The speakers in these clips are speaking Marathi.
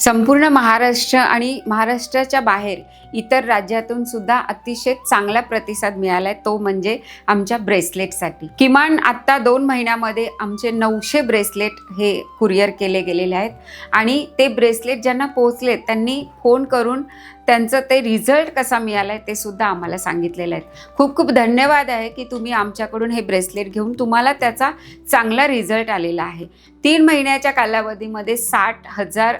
संपूर्ण महाराष्ट्र आणि महाराष्ट्राच्या बाहेर इतर राज्यातून सुद्धा अतिशय चांगला प्रतिसाद मिळालाय. तो म्हणजे आमच्या ब्रेसलेटसाठी. किमान आत्ता दोन महिन्यामध्ये आमचे नऊशे ब्रेसलेट हे कुरिअर केले गेलेले आहेत. आणि ते ब्रेसलेट ज्यांना पोहोचले त्यांनी फोन करून त्यांचं ते रिझल्ट कसा मिळाला आहे ते सुद्धा आम्हाला सांगितलेलं आहे खूप खूप धन्यवाद आहे की तुम्ही आमच्याकडून हे ब्रेसलेट घेऊन तुम्हाला त्याचा चांगला रिझल्ट आलेला आहे. तीन महिन्याच्या कालावधीमध्ये साठ हजार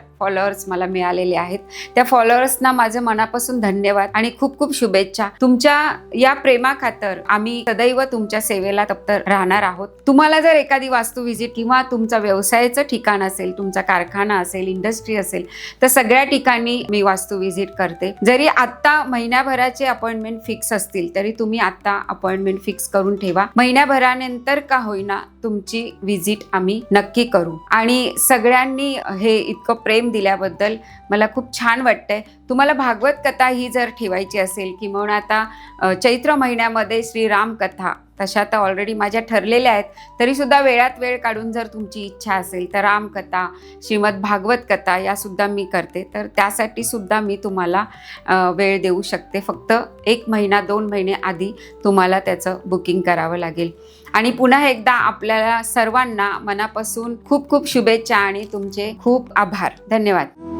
फॉलोअर्स मला मिळालेले आहेत. त्या फॉलोअर्सना माझं मनापासून धन्यवाद आणि खूप खूप शुभेच्छा. तुमच्या या प्रेमाखातर आम्ही सदैव तुमच्या सेवेला तप्त राहणार आहोत. तुम्हाला जर एखादी वास्तू व्हिजिट किंवा तुमचा व्यवसायाचं ठिकाण असेल तुमचा कारखाना असेल इंडस्ट्री असेल तर सगळ्या ठिकाणी मी वास्तू व्हिजिट करते. जरी आत्ता महिन्याभराचे अपॉइंटमेंट फिक्स असतील तरी तुम्ही आत्ता अपॉइंटमेंट फिक्स करून ठेवा. महिन्याभरानंतर का होईना तुमची व्हिजिट आम्ही नक्की करू. आणि सगळ्यांनी हे इतकं प्रेम दिल्याबद्दल मला खूप छान वाटतंय. तुम्हाला भागवत कथा ही जर ठेवायची असेल किंवा आता चैत्र महिन्यामध्ये श्रीराम कथा तशा आता ऑलरेडी माझ्या ठरलेल्या आहेत. तरीसुद्धा वेळात वेळ काढून जर तुमची इच्छा असेल तर रामकथा श्रीमद भागवत कथा यासुद्धा मी करते. तर त्यासाठी सुद्धा मी तुम्हाला वेळ देऊ शकते. फक्त एक महिना दोन महिने आधी तुम्हाला त्याचं बुकिंग करावं लागेल. आणि पुन्हा एकदा आपल्याला सर्वांना मनापासून खूप खूप शुभेच्छा आणि तुमचे खूप आभार. धन्यवाद.